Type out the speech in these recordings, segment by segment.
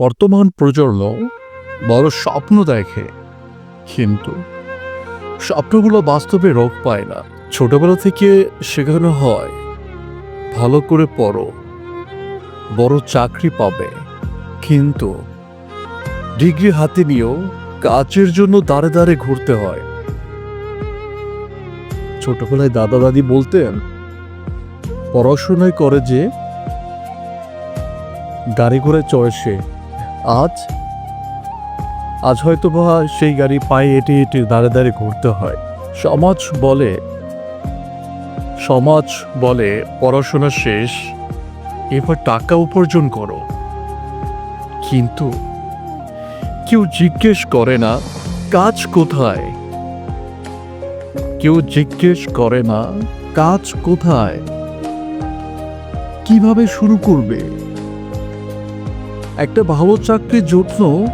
বর্তমান প্রজন্ম বড় স্বপ্ন দেখে। কিন্তু স্বপ্নগুলো বাস্তবে রোগ পায় না। ছোটবেলা থেকে শেখানো হয়, ভালো করে পড়ো, বড় চাকরি পাবে। কিন্তু ডিগ্রি হাতে নিয়েও কাজের জন্য দাঁড়ে দাঁড়ে ঘুরতে হয়। ছোটবেলায় দাদা দাদি বলতেন, পড়াশোনায় করে যে গাড়ি করে চড়ে সে। আজ? আজ হয়তো বা সেই গাড়ি পায়ে হেঁটে হেঁটে দাঁড়ে দাঁড়ে ঘুরতে হয়। সমাজ বলে সমাজ বলে, পড়াশোনা শেষ, এবার টাকা উপার্জন করো। কিন্তু কেউ জিজ্ঞেস করে না, কাজ কোথায়? কেউ জিজ্ঞেস করে না, কাজ কোথায়? কীভাবে শুরু করবে? একটা ভালো চাকরির জন্য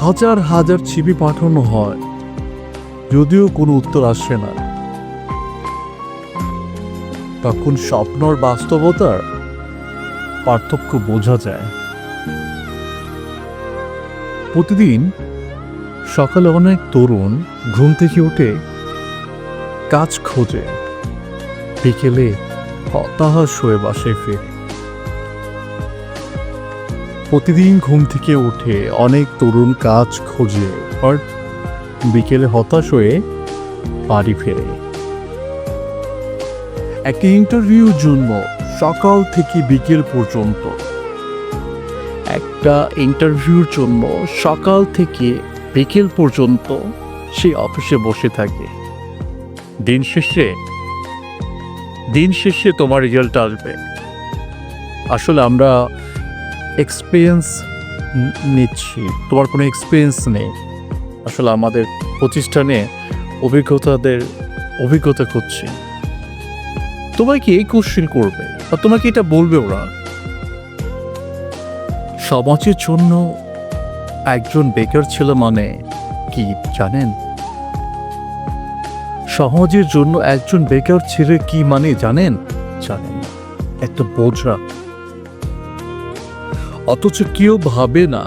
হাজার হাজার ছিপি পাঠানো হয়। যদিও কোনো উত্তর আসে না। তখন স্বপ্নর বাস্তবতার পার্থক্য বোঝা যায়। প্রতিদিন সকালে অনেক তরুণ ঘুম থেকে উঠে কাজ খোঁজে। বিকেলে হতাশ হয়ে বাসায় ফেরে। প্রতিদিন ঘুম থেকে উঠে অনেক তরুণ কাজ খোঁজে, আর বিকেলে হতাশ হয়ে বাড়ি ফেরে। একটা ইন্টারভিউর জন্য সকাল থেকে বিকেল পর্যন্ত। একটা ইন্টারভিউর জন্য সকাল থেকে বিকেল পর্যন্ত সে অফিসে বসে থাকে। দিন শেষে দিন শেষে তোমার রেজাল্ট আসবে। আসলে আমরা এক্সপিরিয়েন্স নিচ্ছি। তোমার কোনো এক্সপিরিয়েন্স নেই। আসলে আমাদের প্রতিষ্ঠানে অভিজ্ঞতাদের, অভিজ্ঞতা করছি তোমাকে এই কোশ্চেন করবে? বা তোমাকে এটা বলবে ওরা? সমাজের জন্য একজন বেকার ছেলে মানে কি জানেন? সমাজের জন্য একজন বেকার ছেলে কি মানে জানেন? জানেন। একটা বোঝা। অথচ কেউ ভাবে না,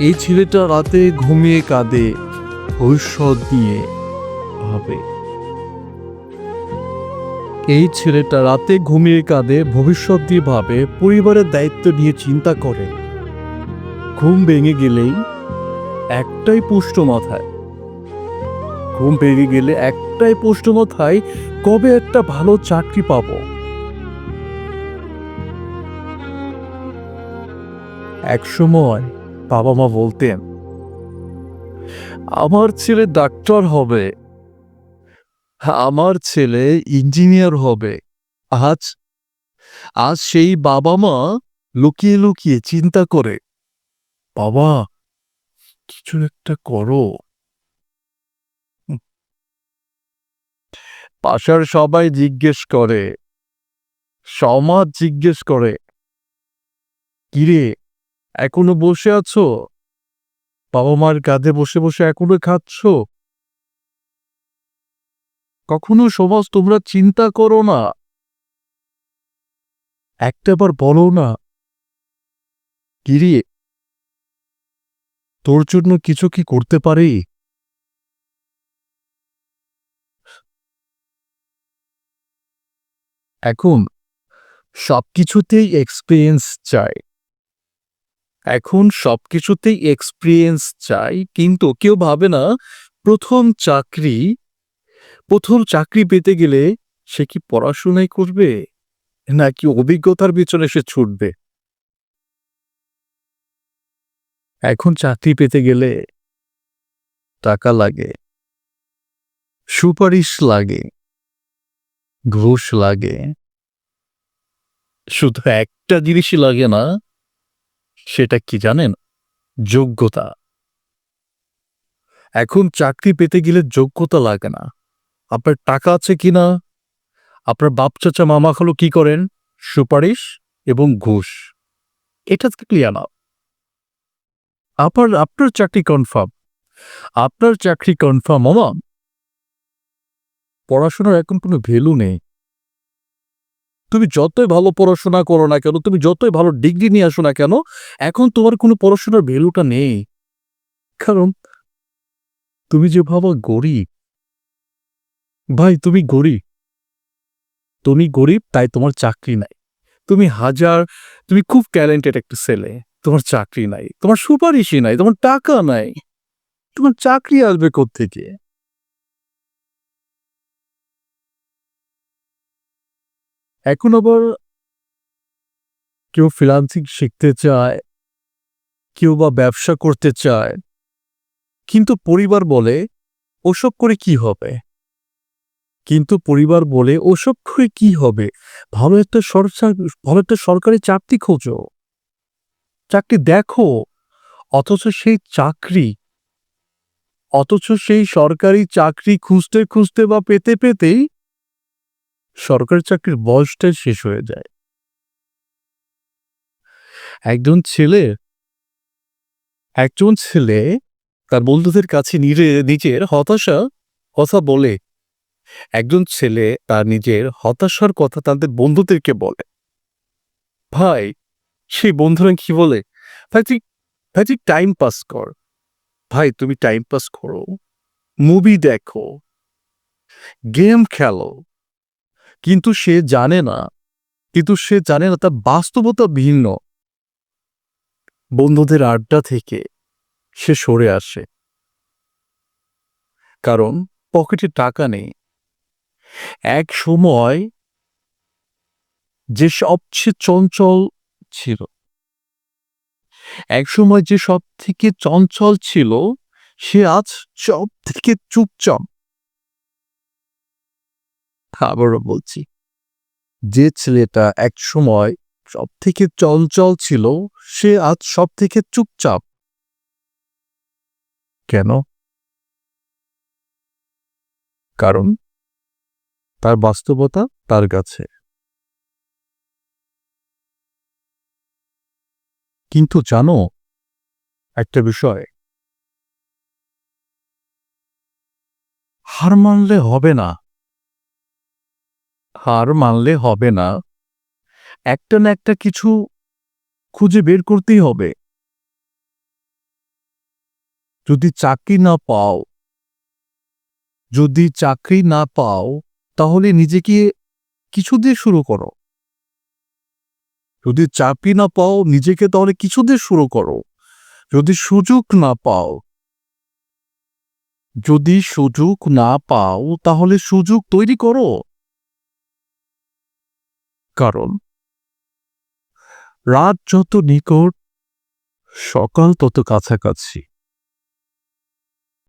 এই ছেলেটা রাতে ঘুমিয়ে কাঁদে, ভবিষ্যৎ নিয়ে ভাবে। এই ছেলেটা রাতে ঘুমিয়ে কাঁদে, ভবিষ্যৎ দিয়ে ভাবে, পরিবারের দায়িত্ব নিয়ে চিন্তা করে। ঘুম ভেঙে গেলেই একটাই পুষ্ট মাথায়। ঘুম ভেঙে গেলে একটাই পুষ্ট মাথায়, কবে একটা ভালো চাকরি পাবো? এক সময় বাবা মা বলতেন, আমার ছেলে ডাক্তার হবে, আমার ছেলে ইঞ্জিনিয়ার হবে। আজ আজ সেই বাবা মা লুকিয়ে লুকিয়ে চিন্তা করে, বাবা, কিছু একটা করো। পাশার সবাই জিজ্ঞেস করে, সমাজ জিজ্ঞেস করে, কিরে এখনও বসে আছো? বাবা মার কাঁধে বসে বসে এখনও খাচ্ছ? কখনো সমাজ তোমরা চিন্তা করো না। একটাবার বলো না। কিরে তোর জন্য কিছু কি করতে পারি? এখন সবকিছুতেই এক্সপিরিয়েন্স চাই। এখন সবকিছুতেই এক্সপিরিয়েন্স চাই, কিন্তু কেউ ভাবে না, প্রথম চাকরি প্রথম চাকরি পেতে গেলে সে কি পড়াশোনাই করবে? নাকি অভিজ্ঞতার পিছনে সে ছুটবে? এখন চাকরি পেতে গেলে টাকা লাগে, সুপারিশ লাগে, ঘুষ লাগে। শুধু একটা জিনিসই লাগে না সেটা কি জানেন? যোগ্যতা। এখন চাকরি পেতে গেলে যোগ্যতা লাগে না। আপনার টাকা আছে কিনা আপনার বাপ চাচা মামা খালো কি করেন? সুপারিশ এবং ঘুষ। এটা ক্লিয়ার না। আপনার আপনার চাকরি কনফার্ম আপনার চাকরি কনফার্ম মামা। পড়াশোনার এখন কোনো ভ্যালু নেই। তুমি যতই ভালো পড়াশোনা করো না কেন, তুমি যতই ভালো ডিগ্রি নিয়ে আসো না কেন, এখন তোমার কোনো পড়াশোনার ভ্যালুটা নেই। কারণ তুমি যে ভাবা গরিব। ভাই, তুমি গরিব। তুমি গরিব, তাই তোমার চাকরি নাই। তুমি হাজার, তুমি খুব ট্যালেন্টেড একটা ছেলে, তোমার চাকরি নাই। তোমার সুপারিশই নাই, তোমার টাকা নাই। তোমার চাকরি আসবে থেকে এখন আবার কেউ ফ্রিলান্সিং শিখতে চায়, কেউ বা ব্যবসা করতে চায়, কিন্তু পরিবার বলে ওসব করে কি হবে? কিন্তু পরিবার বলে ওসব করে কি হবে? ভালো একটা সরকার, ভালো একটা সরকারি চাকরি খোঁজো। চাকরি দেখো, অথচ সেই চাকরি, অথচ সেই সরকারি চাকরি খুঁজতে খুঁজতে বা পেতে পেতেই সরকারি চাকরির বয়সটাই শেষ হয়ে যায়। একজন ছেলে একজন ছেলে তার বন্ধুদের কাছে নিজে, নিজের হতাশা কথা বলে। একজন ছেলে তার নিজের হতাশার কথা তাদের বন্ধুদেরকে বলে। ভাই, সেই বন্ধুরা কি বলে? ভাই ভাই, তুই টাইম পাস কর। ভাই, তুমি টাইম পাস করো। মুভি দেখো। গেম খেলো। কিন্তু সে জানে না। কিন্তু সে জানে না তার বাস্তবতা ভিন্ন। বন্ধুদের আড্ডা থেকে সে সরে আসে। কারণ পকেটে টাকা নেই। এক সময় যে সবচেয়ে চঞ্চল ছিল, এক সময় যে সব থেকে চঞ্চল ছিল, সে আজ সব থেকে চুপচাপ। আবারও বলছি, যে ছেলেটা এক সময় সব থেকে চঞ্চল ছিল, সে আজ সব থেকে চুপচাপ। কেন? কারণ তার বাস্তবতা তার কাছে। কিন্তু জানো, একটা বিষয়। হার মানলে হবে না। হার মানলে হবে না। একটা না একটা কিছু খুঁজে বের করতেই হবে। যদি চাকরি না পাও, যদি চাকরি না পাও, তাহলে নিজেকে কিছু দিয়ে শুরু করো। যদি চাকরি না পাও, নিজেকে তাহলে কিছু দিয়ে শুরু করো। যদি সুযোগ না পাও, যদি সুযোগ না পাও, তাহলে সুযোগ তৈরি করো। কারণ রাত যত নিকট সকাল তত কাছাকাছি।